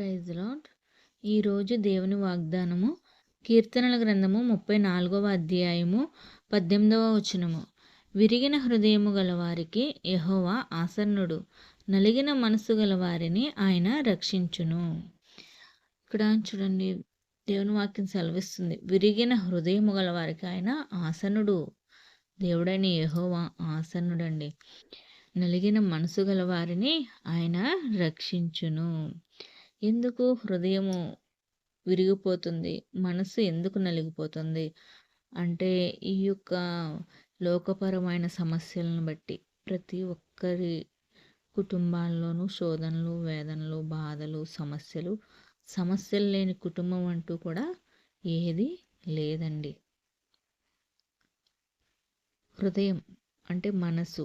Praise lot ఈరోజు దేవుని వాగ్దానము కీర్తనల గ్రంథము ముప్పై నాలుగవ అధ్యాయము పద్దెనిమిదవ వచనము. విరిగిన హృదయము గలవారికి యహోవా ఆసన్నుడు. నలిగిన మనసు గలవారిని ఆయన రక్షించును. ఇక్కడ చూడండి దేవుని వాక్యం సెలవిస్తుంది. విరిగిన హృదయము గలవారికి ఆయన ఆసనుడు దేవుడైన యహోవా ఆసన్నుడండి. నలిగిన మనసు గలవారిని ఆయన రక్షించును. ఎందుకు హృదయము విరిగిపోతుంది? మనసు ఎందుకు నలిగిపోతుంది? అంటే ఈ యొక్క లోకపరమైన సమస్యలను బట్టి ప్రతి ఒక్కరి కుటుంబాల్లోనూ శోధనలు వేదనలు బాధలు సమస్యలు సమస్యలు లేని కుటుంబం అంటూ కూడా ఏది లేదండి. హృదయం అంటే మనసు.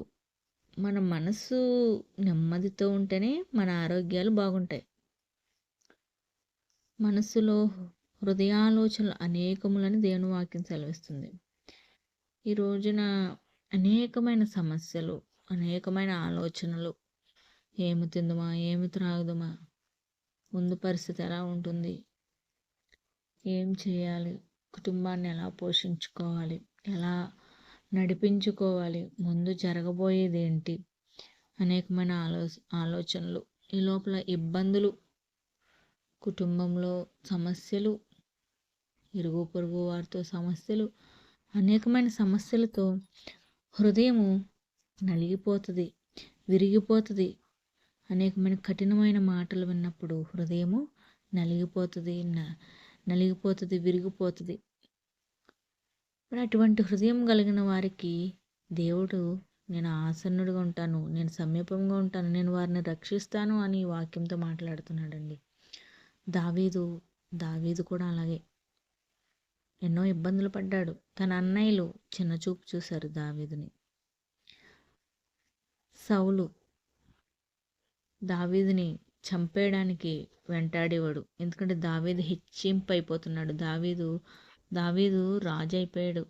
మన మనసు నెమ్మదితో ఉంటేనే మన ఆరోగ్యాలు బాగుంటాయి. మనసులో హృదయాలోచనలు అనేకములని దేవుని వాక్యం సెలవిస్తుంది. ఈ రోజున అనేకమైన సమస్యలు అనేకమైన ఆలోచనలు ఏమి తిందుమా? ఏమి త్రాగుదుమా? ముందు పరిస్థితి ఎలా ఉంటుంది? ఏం చేయాలి? కుటుంబాన్ని ఎలా పోషించుకోవాలి? ఎలా నడిపించుకోవాలి? ముందు జరగబోయేది ఏంటి అనేకమైన ఆలో ఆలోచనలు. ఈ లోపల ఇబ్బందులు కుటుంబంలో సమస్యలు ఇరుగు పొరుగు వారితో సమస్యలు అనేకమైన సమస్యలతో హృదయము నలిగిపోతుంది విరిగిపోతుంది. అనేకమైన కఠినమైన మాటలు విన్నప్పుడు హృదయము నలిగిపోతుంది నలిగిపోతుంది విరిగిపోతుంది. మరి అటువంటి హృదయం కలిగిన వారికి దేవుడు నేను ఆసన్నుడిగా ఉంటాను నేను సమీపంగా ఉంటాను నేను వారిని రక్షిస్తాను అని వాక్యంతో మాట్లాడుతున్నాడండి. దావీదు దావీదు కూడా అలాగే. ఎన్నో ఇబ్బందులు పడ్డాడు. తన అన్నయ్యలు చిన్న చూపు చూశారు దావీదుని. సౌలు దావీదుని చంపేయడానికి వెంటాడేవాడు. ఎందుకంటే దావీదు హెచ్చింపు అయిపోతున్నాడు దావీదు దావీదు రాజు అయిపోయాడు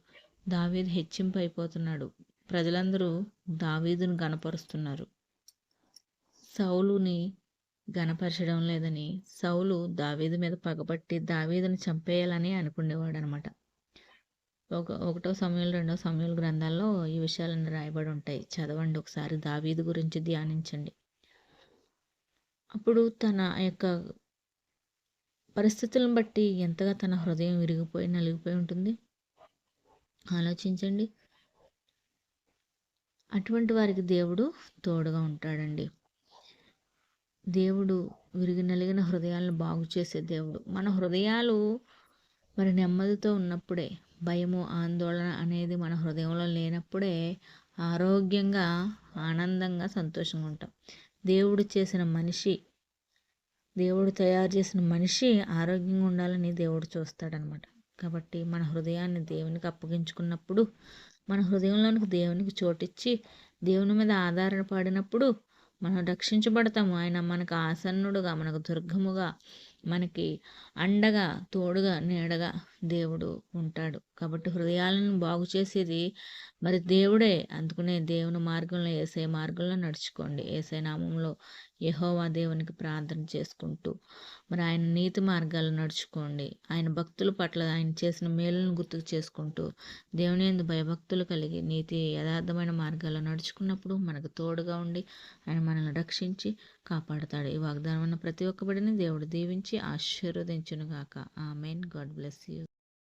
దావీదు హెచ్చింపు అయిపోతున్నాడు ప్రజలందరూ దావీదును గనపరుస్తున్నారు సౌలుని గనపరచడం లేదని సౌలు దావీదు మీద పగబట్టి దావీదుని చంపేయాలని అనుకునేవాడు అనమాట ఒక ఒకటో సమయంలో రెండో సమయాల గ్రంథాల్లో ఈ విషయాలన్నీ రాయబడి ఉంటాయి. చదవండి ఒకసారి దావీదు గురించి ధ్యానించండి. అప్పుడు తన యొక్క పరిస్థితులను బట్టి ఎంతగా తన హృదయం విరిగిపోయి నలిగిపోయి ఉంటుంది? ఆలోచించండి. అటువంటి వారికి దేవుడు తోడుగా ఉంటాడండి. దేవుడు విరిగి నలిగిన హృదయాలను బాగు చేసే దేవుడు. మన హృదయాలు మరి నెమ్మదితో ఉన్నప్పుడే భయము ఆందోళన అనేది మన హృదయంలో లేనప్పుడే ఆరోగ్యంగా ఆనందంగా సంతోషంగా ఉంటాం. దేవుడు చేసిన మనిషి దేవుడు తయారు చేసిన మనిషి ఆరోగ్యంగా ఉండాలని దేవుడు చూస్తాడనమాట. కాబట్టి మన హృదయాన్ని దేవునికి అప్పగించుకున్నప్పుడు మన హృదయంలోనికి దేవునికి చోటిచ్చి దేవుని మీద ఆధారపడినప్పుడు మనం రక్షించబడతాము. ఆయన మనకు ఆసన్నుడుగా మనకు దుర్గముగా మనకి అండగా తోడుగా నీడగా దేవుడు ఉంటాడు. కాబట్టి హృదయాలను బాగు చేసేది మరి దేవుడే. అందుకునే దేవుని మార్గంలో ఏసే మార్గంలో నడుచుకోండి. ఏసే నామంలో యహోవా దేవునికి ప్రార్థన చేసుకుంటూ మరి ఆయన నీతి మార్గాలు నడుచుకోండి. ఆయన భక్తుల పట్ల ఆయన చేసిన మేలును గుర్తుకు చేసుకుంటూ దేవుని ఎందు భయభక్తులు కలిగి నీతి యథార్థమైన మార్గాల్లో నడుచుకున్నప్పుడు మనకు తోడుగా ఉండి ఆయన మనల్ని రక్షించి కాపాడుతాడు. ఈ వాగ్దానం ప్రతి ఒక్కబడిని దేవుడు దీవించి ఆశీర్వదించునుగాక. ఆ మెయిన్ గాడ్ బ్లెస్ యూ.